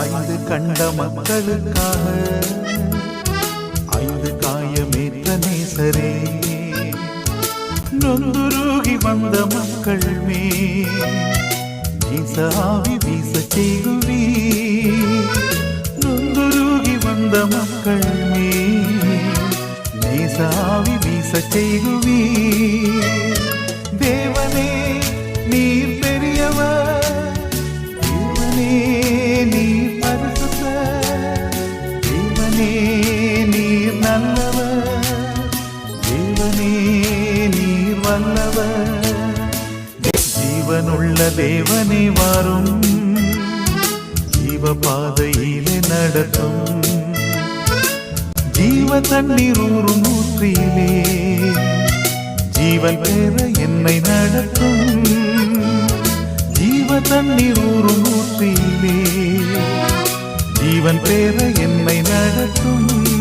ஐந்து கண்ட மக்களுக்காக ஐந்து காயமேற்ற நேசரே நொந்துருகி வந்த மக்கள் மே வீசாவி வீச செய்குவி நொந்துருகி வந்த மக்கள் மே நேசாவி வீச செய்குவீ தேவனே நீர் வல்லவர். ஜீவனுள்ள தேவனே வாரும். ஜீவ பாதையிலே நடத்தும் ஜீவ தண்ணீர் ஊறும் ஊற்றியிலே ஜீவன் பெற என்னை நடத்தும். ஜீவ தண்ணீர் ஊறும் ஊற்றியிலே ஜீவன் பெற என்னை நடத்தும்.